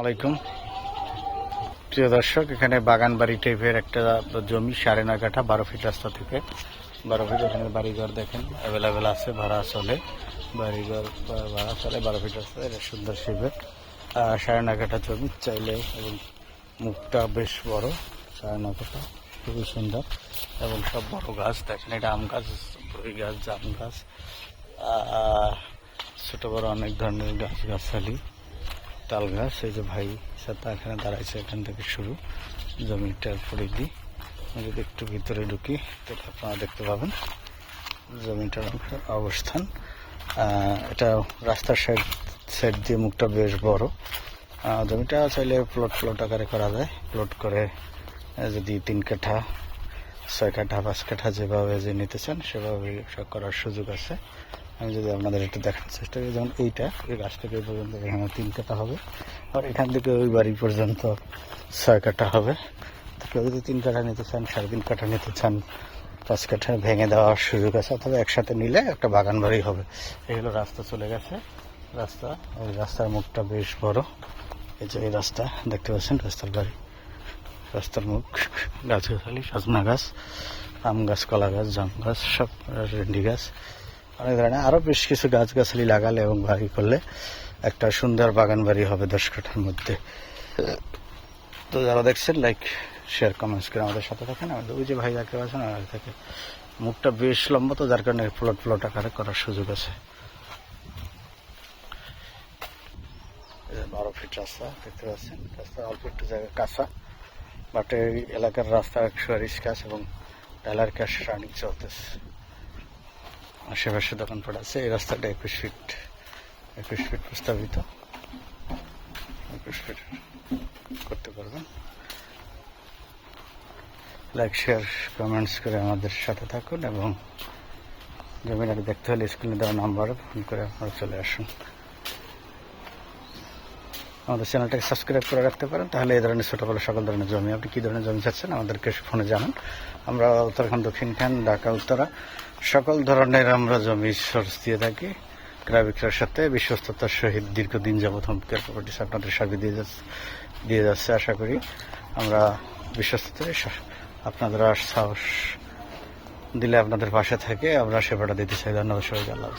আলাইকুম প্রিয় দর্শক এখানে বাগান বাড়ি টাইপের একটা জমি সাড়ে নয় কাঠা বারো ফিট রাস্তা থেকে। বারো ফিট এখানে বাড়িঘর দেখেন অ্যাভেলেবেল আছে ভাড়া চলে। বাড়িঘর ভাড়া চলে বারো ফিট রাস্তা এটা সুন্দর আহ, সাড়ে নয় কাঠা জমি চাইলে এবং মুখটা বেশ বড় সাড়ে নয় কাঠা খুবই সুন্দর। এবং সব বড় গাছ দেখেন এটা আম গাছ বই গাছ জাম গাছ। ছোট বড় অনেক ধরনের গাছ গাছালি তাল গাছ, এই যে ভাই সাথে এখানে দাঁড়াইছে, এখান থেকে শুরু। জমিটার আমি যদি একটু ভিতরে ঢুকি, তাহলে আপনারা দেখতে পাবেন জমিটার অবস্থান। এটা রাস্তার সাইড সাইড দিয়ে মুখটা বেশ বড়। জমিটা চাইলে প্লট প্লট আকারে করা যায়। প্লট করে যদি তিন কাঠা, ছয় কাঠা, পাঁচ কাঠা যেভাবে যে নিতে চান, সেভাবে করার সুযোগ আছে। আমি যদি আপনাদের একটু দেখানোর চেষ্টা করি, যেমন এইটা, এই গাছ থেকে এই পর্যন্ত এখানে তিন কাঠা হবে। আর এখান থেকে ওই বাড়ি পর্যন্ত ছয় কাঠা হবে। তো কেউ যদি তিন কাঠা নিতে চান, সাড়ে তিন কাঠা নিতে চান, পাঁচ কাঠা ভেঙে দেওয়ার সুযোগ আছে, অথবা একসাথে নিলে একটা বাগান বাড়ি হবে। এই হলো রাস্তা চলে গেছে। রাস্তা, ওই রাস্তার মুখটা বেশ বড়। এই যে এই রাস্তা, দেখতে পাচ্ছেন রাস্তার বাড়ি। রাস্তার মুখ গাছ গাছালি সজনা গাছ, আম গাছ, কলা গাছ, জাম গাছ, সব রেন্ডি গাছ। অনেক ধরনের। আরও বেশ কিছু গাছগাছালি লাগালে এবং বাড়ি করলে একটা সুন্দর বাগান বাড়ি হবে দশ কাঠার মধ্যে। তো যারা দেখছেন লাইক শেয়ার কমেন্টস করে আমাদের সাথে থাকেন। আমাদের ওই যে ভাই যাকে আছেন আর থেকে মুখটা বেশ লম্বা, তো যার কারণে প্লট প্লট আকারে করার সুযোগ আছে। বারো ফিট রাস্তা দেখতে পাচ্ছেন। রাস্তা অল্প একটু জায়গা কাঁচা বাট এই এলাকার রাস্তা একশো কাজ এবং ডালার কাজ রানিং চলতেছে। আশেপাশে দোকানপাট আছে, এই রাস্তাটা একুশ ফিট একুশ ফিট প্রস্তাবিত। একুশ ফিট করতে পারবেন। লাইক শেয়ার কমেন্টস করে আমাদের সাথে থাকুন এবং জমিটাকে দেখতে হলে স্ক্রিনে দেওয়া নাম্বারে ফোন করে আপনারা চলে আসুন। আমাদের চ্যানেলটাকে সাবস্ক্রাইব করে রাখতে পারেন, তাহলে এই ধরনের ছোটো বড় সকল ধরনের জমি, আপনি কী ধরনের জমি চাচ্ছেন আমাদেরকে ফোনে জানান। আমরা উত্তরাখণ্ড, দক্ষিণ খান, ঢাকা, উত্তরা, সকল ধরনের আমরা জমি সোর্স দিয়ে থাকি। ক্রয় বিক্রয়ের সাথে বিশ্বস্ততার সহিত দীর্ঘদিন যাবৎ হোমকেয়ার প্রপার্টিস আপনাদের সাথে দিয়ে যাচ্ছে দিয়ে যাচ্ছে, আশা করি আমরা বিশ্বস্ততার আপনারা সাহস দিলে আপনাদের পাশে থেকে আমরা সেবাটা দিতে চাই। ধন্যবাদ সবাইকে, আল্লাহ।